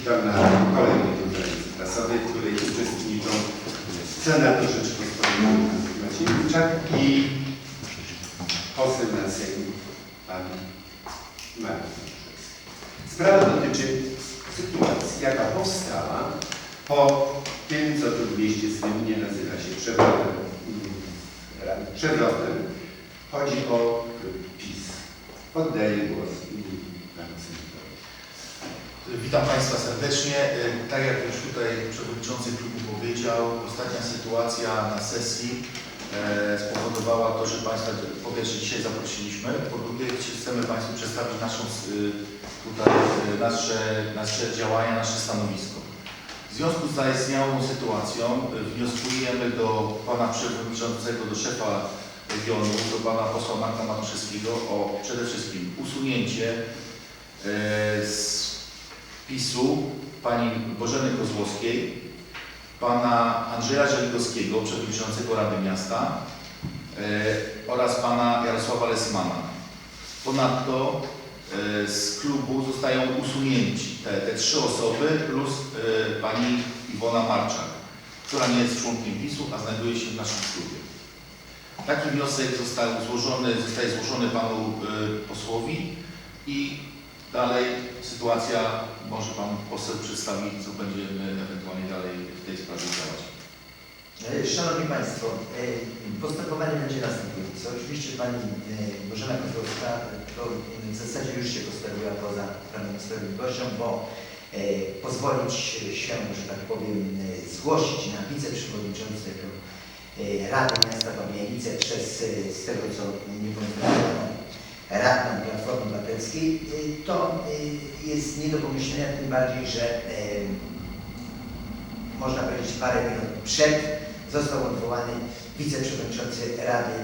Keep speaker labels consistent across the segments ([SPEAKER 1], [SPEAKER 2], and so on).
[SPEAKER 1] Witam na kolejnej konferencji prasowej, w której uczestniczą senator Rzeczypospolitej Andrzej Macierewczak i poseł na Sejm pan Mariusz. Sprawa dotyczy sytuacji, jaka powstała po tym, co tu w mieście słynnie nazywa się przewrotem. Przewrotem. Chodzi o PiS. Oddaję głos.
[SPEAKER 2] Witam Państwa serdecznie. Y, Tak jak już tutaj przewodniczący klubu powiedział, ostatnia sytuacja na sesji e, spowodowała to, że Państwa po pierwsze dzisiaj zaprosiliśmy, po drugie chcemy Państwu przedstawić naszą, y, tutaj, y, nasze, nasze działania, nasze stanowisko. W związku z zaistniałą sytuacją y, wnioskujemy do Pana Przewodniczącego, do szefa regionu, do Pana posła Marka Matuszewskiego o przede wszystkim usunięcie z PiSu pani Bożeny Kozłowskiej, pana Andrzeja Żeligowskiego, przewodniczącego Rady Miasta e, oraz pana Jarosława Lesmana. Ponadto e, z klubu zostają usunięci te, te trzy osoby plus e, pani Iwona Marczak, która nie jest członkiem PiSu, a znajduje się w naszym klubie. Taki wniosek został złożony, zostaje złożony panu e, posłowi i Dalej sytuacja, może Pan poseł przedstawić, co będziemy ewentualnie dalej w tej sprawie działać.
[SPEAKER 3] E, Szanowni Państwo, e, postępowanie będzie następujące. Oczywiście Pani e, Bożena Kozłowska to w zasadzie już się postawiła poza Prawem Sprawiedliwością, bo pozwolić się, że tak powiem, zgłosić na wiceprzewodniczącego Rady Miasta Pamięcice przez, z tego co nie poinformowano, radną Platformy Obywatelskiej, e, to e, jest nie do pomyślenia, tym bardziej, że e, można powiedzieć parę minut przed został odwołany wiceprzewodniczący Rady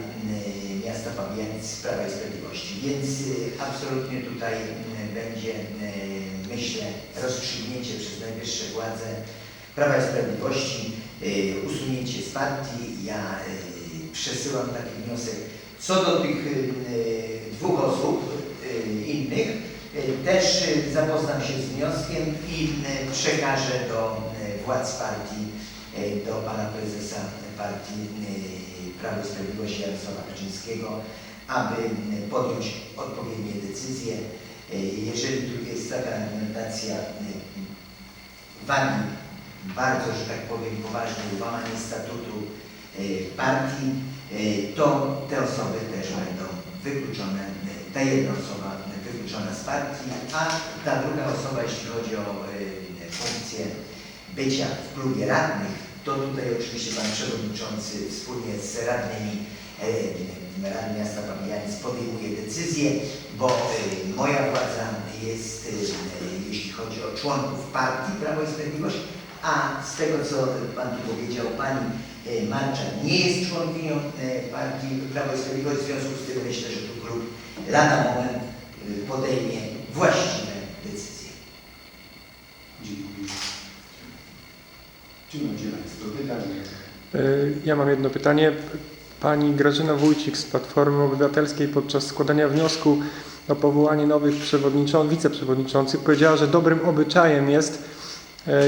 [SPEAKER 3] y, Miasta Pabianic z Prawa i Sprawiedliwości. Więc y, absolutnie tutaj y, będzie, y, myślę, rozstrzygnięcie przez najwyższe władze Prawa i Sprawiedliwości, y, usunięcie z partii. Ja y, przesyłam taki wniosek. Co do tych y, y, dwóch osób y, innych, y, też y, zapoznam się z wnioskiem i przekażę do władz partii, do pana prezesa partii Prawo i Sprawiedliwość Jarosława Kaczyńskiego, aby podjąć odpowiednie decyzje. Jeżeli tu jest taka argumentacja wagi bardzo, że tak powiem, poważne łamanie statutu partii, to te osoby też będą wykluczone, y, ta jedna osoba wykluczona z partii, a ta druga osoba, jeśli chodzi o funkcję bycia w klubie radnych, to tutaj oczywiście Pan Przewodniczący wspólnie z radnymi Rady Miasta Pamiętnic podejmuje decyzję, bo moja władza jest, jeśli chodzi o członków partii Prawo i Sprawiedliwość, a z tego, co Pan tu powiedział, Pani Marczak nie jest członkinią y, partii Prawo i Sprawiedliwość, w związku z tym myślę, że tu klub lada moment y, podejmie właściwe decyzje.
[SPEAKER 1] Dziękuję. Czy macie Państwo pytania?
[SPEAKER 4] Y, Ja mam jedno pytanie. Pani Grażyna Wójcik z Platformy Obywatelskiej podczas składania wniosku o powołanie nowych przewodniczących, wiceprzewodniczących powiedziała, że dobrym obyczajem jest, e,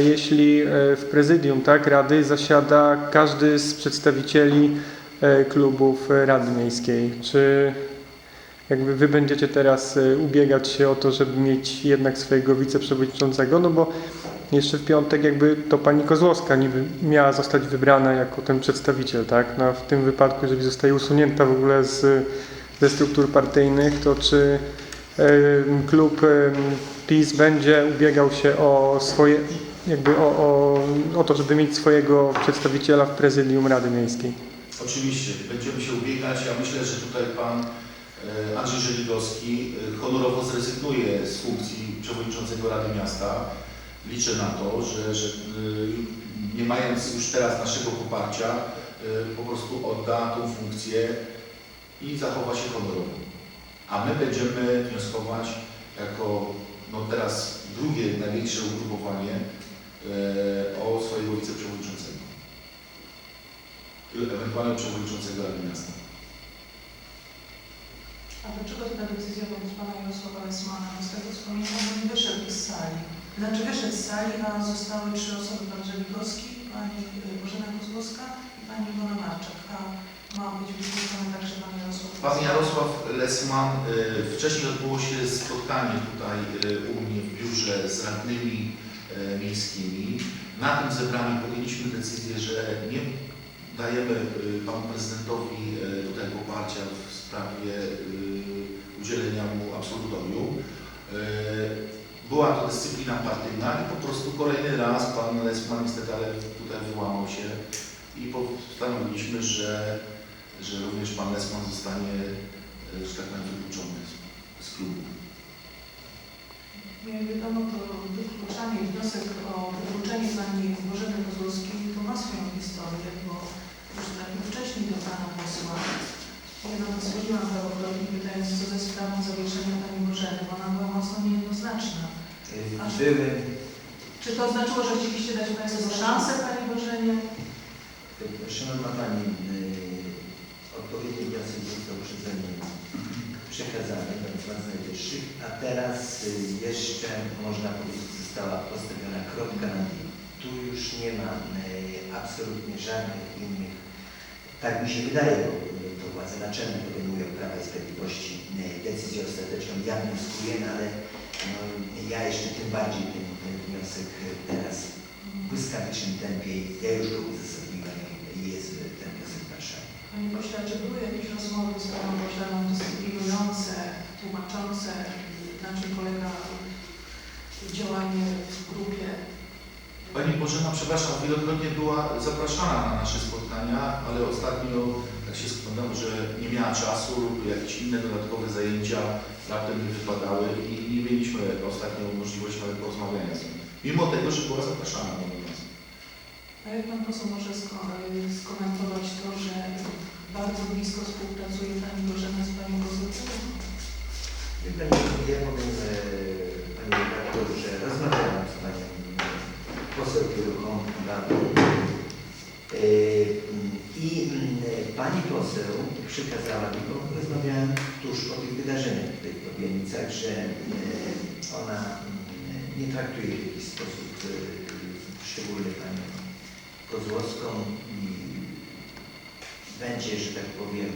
[SPEAKER 4] jeśli e, w prezydium tak, Rady zasiada każdy z przedstawicieli e, klubów e, Rady Miejskiej. Czy jakby Wy będziecie teraz e, ubiegać się o to, żeby mieć jednak swojego wiceprzewodniczącego? No bo jeszcze w piątek jakby to pani Kozłowska niby miała zostać wybrana jako ten przedstawiciel, tak? No, a w tym wypadku, jeżeli zostaje usunięta w ogóle z, ze struktur partyjnych, to czy klub PiS będzie ubiegał się o swoje, jakby o, o, o to, żeby mieć swojego przedstawiciela w prezydium Rady Miejskiej?
[SPEAKER 2] Oczywiście, będziemy się ubiegać. Ja myślę, że tutaj Pan e, Andrzej Żeligowski e, honorowo zrezygnuje z funkcji przewodniczącego Rady Miasta. Liczę na to, że, że e, nie mając już teraz naszego poparcia, po prostu odda tą funkcję i zachowa się honorowo. A my będziemy wnioskować jako no teraz drugie największe ugrupowanie o swojego wiceprzewodniczącego. Ewentualnie przewodniczącego Rady Miasta.
[SPEAKER 5] A dlaczego taka decyzja wobec pana Jarosława Lesmana? Z tego co pamiętam, on wyszedł z sali. Znaczy wyszedł z sali, a zostały trzy osoby, pan Żelikowski, pani y, Bożena Kozłowska i pani Iwona Marczak, a ma być wysłuchany także pan Jarosław.
[SPEAKER 2] Pan Jarosław Lesman, y, wcześniej odbyło się spotkanie tutaj u mnie w biurze z radnymi miejskimi. Na tym zebraniu podjęliśmy decyzję, że nie dajemy y, panu prezydentowi y, tutaj poparcia w sprawie udzielenia mu absolutorium. Była to dyscyplina partyjna i po prostu kolejny raz pan Lesman niestety ale tutaj wyłamał się i postanowiliśmy, że że również pan Lesman zostanie, e, że tak powiem, wykluczony z klubu.
[SPEAKER 5] Jak wiadomo, to wykluczanie, wniosek o wykluczenie pani Bożeny Kozłowskiej to ma swoją historię, bo już trafił wcześniej do pana posła. Ja nas chodziłam parokrotnie, pytając, co ze sprawą zawieszenia pani Bożeny, bo ona była mocno niejednoznaczna.
[SPEAKER 3] Y, Były,
[SPEAKER 5] Czy to znaczyło, że chcieliście dać Państwo szansę pani Bożenie?
[SPEAKER 3] Szanowna Pani, y, odpowiedni wniosek został przeze mnie przekazany do władz najwyższych, a teraz y, jeszcze można powiedzieć została postawiona kropka na i. Tu już nie ma y, absolutnie żadnych innych, tak mi się wydaje, bo y, to władze naczelne podejmują Prawa i Sprawiedliwości decyzję ostateczną. Ja wnioskuję, no ale no, ja jeszcze tym bardziej ten, ten wniosek teraz w błyskawicznym tempie, ja już go uzasadniłem i jest ten wniosek w Warszawie.
[SPEAKER 5] Panie pośle, czy były jakieś rozmowy z paną Bożeną dyscyplinujące, tłumaczące, na czym polega działanie w grupie?
[SPEAKER 2] Pani Bożena, przepraszam, wielokrotnie była zapraszana na nasze spotkania, ale ostatnio tak się składało, że nie miała czasu lub jakieś inne dodatkowe zajęcia raptem nie wypadały i nie mieliśmy ostatnio możliwości nawet porozmawiania z nią. Mimo tego, że była zapraszana do.
[SPEAKER 5] A jak pan poseł może sko- skomentować to, że bardzo blisko współpracuje pani Bożena z panią Kozłowską?
[SPEAKER 3] Wie Pani, ja powiem e, Panie redaktor, że rozmawiałem z Panią poseł Kieruchą. E, I mm, Pani poseł przekazała mi, bo rozmawiałem tuż po tych wydarzeniach tutaj w Pobienicach, że e, ona mm, nie traktuje w jakiś sposób e, szczególny Panią Kozłowską i będzie, że tak powiem,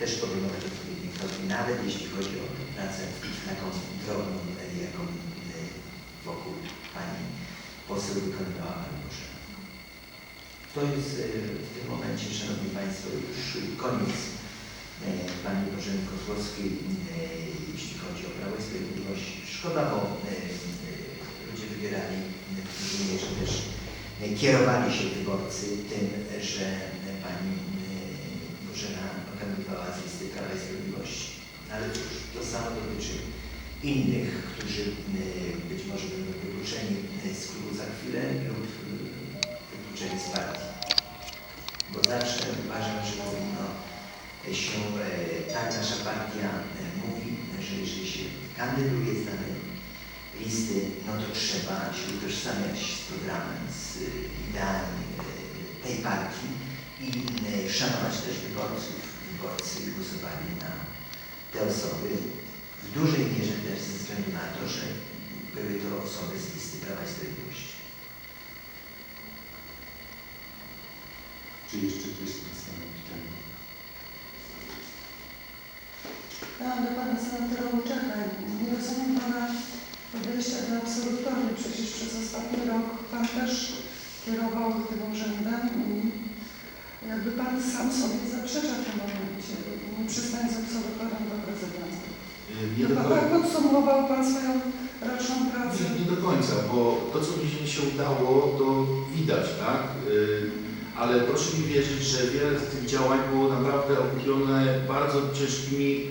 [SPEAKER 3] też podejmować odpowiednie kroki, nawet jeśli chodzi o tę pracę taką drobną, e, jaką e, wokół Pani poseł wykonywała Pani Boże. To jest e, w tym momencie, Szanowni Państwo, już koniec Pani Bożeny Kozłowskiej, jeśli chodzi o Prawo i Sprawiedliwość. Szkoda, bo ludzie wybierali mierze też kierowali się wyborcy tym, że e, Pani e, Bożena kandydowała z listy Prawa i Sprawiedliwości. Ale cóż, to samo dotyczy innych, którzy e, być może będą wykluczeni e, z klubu za chwilę lub e, wykluczeni z partii. Bo zawsze uważam, że powinno się, e, tak nasza partia e, mówi, że jeżeli się kandyduje z danej listy, no to trzeba się utożsamiać z programem, z e, ideami e, tej partii i e, szanować też wyborców. Wyborcy głosowali na te osoby w dużej mierze też ze względu na to, że były to osoby z listy Prawa i Sprawiedliwości.
[SPEAKER 1] Czy jeszcze ktoś przedstawi pytanie?
[SPEAKER 6] Ja do pana senatora Łuczaka. Nie rozumiem pana podejścia do absolutorium. Przecież przez ostatni rok pan też kierował tym urzędem i jakby pan sam sobie zaprzecza w tym momencie. Nie przystając z absolutorium do prezydenta.
[SPEAKER 2] E, Nie do,
[SPEAKER 6] Pan
[SPEAKER 2] końca,
[SPEAKER 6] podsumował pan swoją roczną pracę.
[SPEAKER 2] nie, nie do końca, bo to, co mi się udało, to widać, tak? Ale proszę mi wierzyć, że wiele z tych działań było naprawdę okupione bardzo ciężkimi,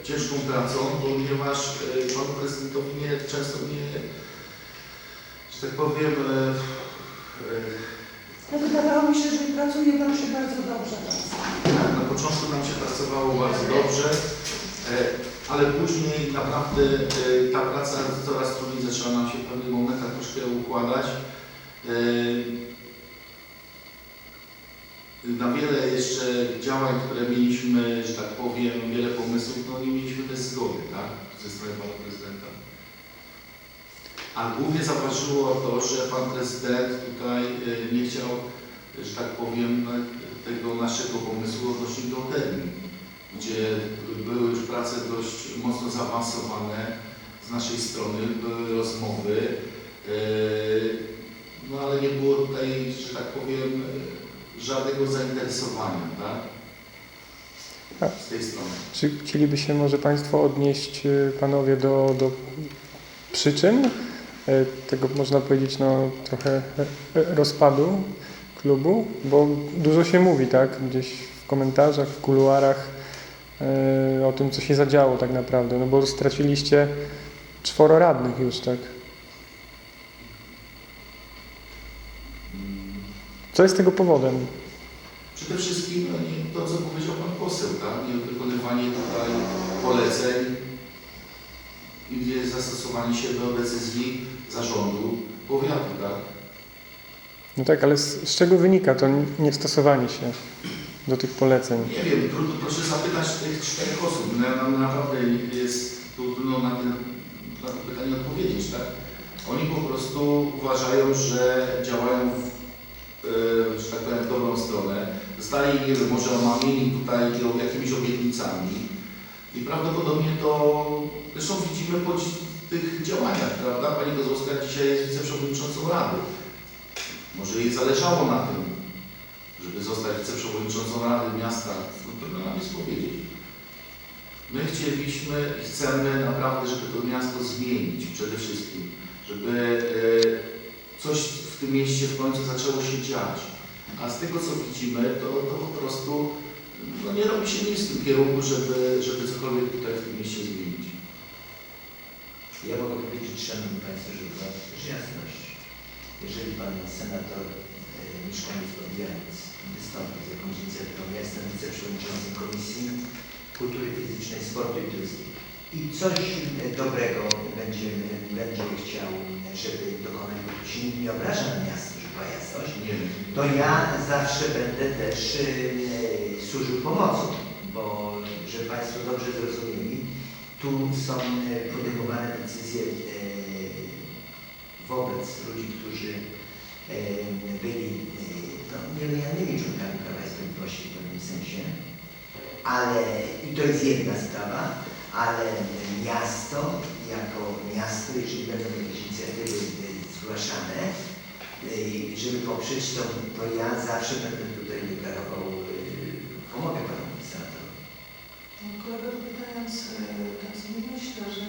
[SPEAKER 2] e, ciężką pracą, ponieważ e, panu prezydentowi nie, często nie, że tak powiem, e, e,
[SPEAKER 6] No wydawało mi się, że pracuje nam się bardzo dobrze teraz.
[SPEAKER 2] Tak, na początku nam się pracowało bardzo dobrze, e, ale później naprawdę e, ta praca coraz trudniej zaczęła nam się w pewnych momentach troszkę układać. E, Na wiele jeszcze działań, które mieliśmy, że tak powiem, wiele pomysłów, no nie mieliśmy bez zgody, tak, ze strony pana prezydenta. A głównie zauważyło to, że pan prezydent tutaj y, nie chciał, że tak powiem, tego naszego pomysłu odnośnie geotermii, gdzie były już prace dość mocno zaawansowane z naszej strony, były rozmowy, y, no ale nie było tutaj, że tak powiem, żadnego zainteresowania, tak? Z tej strony.
[SPEAKER 4] Czy chcieliby się może Państwo odnieść y, Panowie do, do przyczyn y, tego, można powiedzieć, no, trochę y, rozpadu klubu? Bo dużo się mówi, tak? Gdzieś w komentarzach, w kuluarach o tym, co się zadziało tak naprawdę. No bo straciliście czworo radnych już, tak? Co jest tego powodem?
[SPEAKER 2] Przede wszystkim no, nie, to, co powiedział Pan poseł, tak? nie wykonywanie tutaj poleceń i nie zastosowanie się do decyzji zarządu powiatu. Tak?
[SPEAKER 4] No tak, ale z, z czego wynika to niestosowanie się do tych poleceń?
[SPEAKER 2] Nie wiem, trudno, proszę zapytać tych czterech osób. Na, na, naprawdę jest trudno na, ten, na to pytanie odpowiedzieć. Tak? Oni po prostu uważają, że działają w, że tak powiem, w dobrą stronę. Zostali, nie wiem, może omamieni tutaj jakimiś obietnicami i prawdopodobnie to, zresztą widzimy po tych działaniach, prawda? Pani Kozłowska dzisiaj jest wiceprzewodniczącą Rady. Może jej zależało na tym, żeby zostać wiceprzewodniczącą Rady Miasta, no trudno nam jest powiedzieć. My chcieliśmy i chcemy naprawdę, żeby to miasto zmienić przede wszystkim, żeby e, coś w tym mieście w końcu zaczęło się dziać. A z tego co widzimy, to, to po prostu no, nie robi się nic w tym kierunku, żeby, żeby cokolwiek tutaj w tym mieście zmienić.
[SPEAKER 3] Ja mogę powiedzieć, Szanowni Państwo, że też jasność. Jeżeli Pan Senator e, Mieszkaniec Podjaniec wystąpi z jakąś inicjatywą, ja jestem wiceprzewodniczącym Komisji Kultury Fizycznej, Sportu i Turystyki i coś e, dobrego będzie, będzie chciał, żeby dokonać, bo się nie obraża na miasto, żeby była jasność, to ja zawsze będę też e, służył pomocą, bo żeby Państwo dobrze zrozumieli, tu są e, podejmowane decyzje wobec ludzi, którzy byli no, nielojalnymi członkami Prawa i Sprawiedliwości w pewnym sensie, ale i to jest jedna sprawa, ale miasto jako miasto, jeżeli będą jakieś inicjatywy e, zgłaszane, i żeby poprzeć to, to ja zawsze będę tutaj deklarował, yy, pomogę panu senatorowi.
[SPEAKER 5] Kolega dopytając, e, tak myślę, że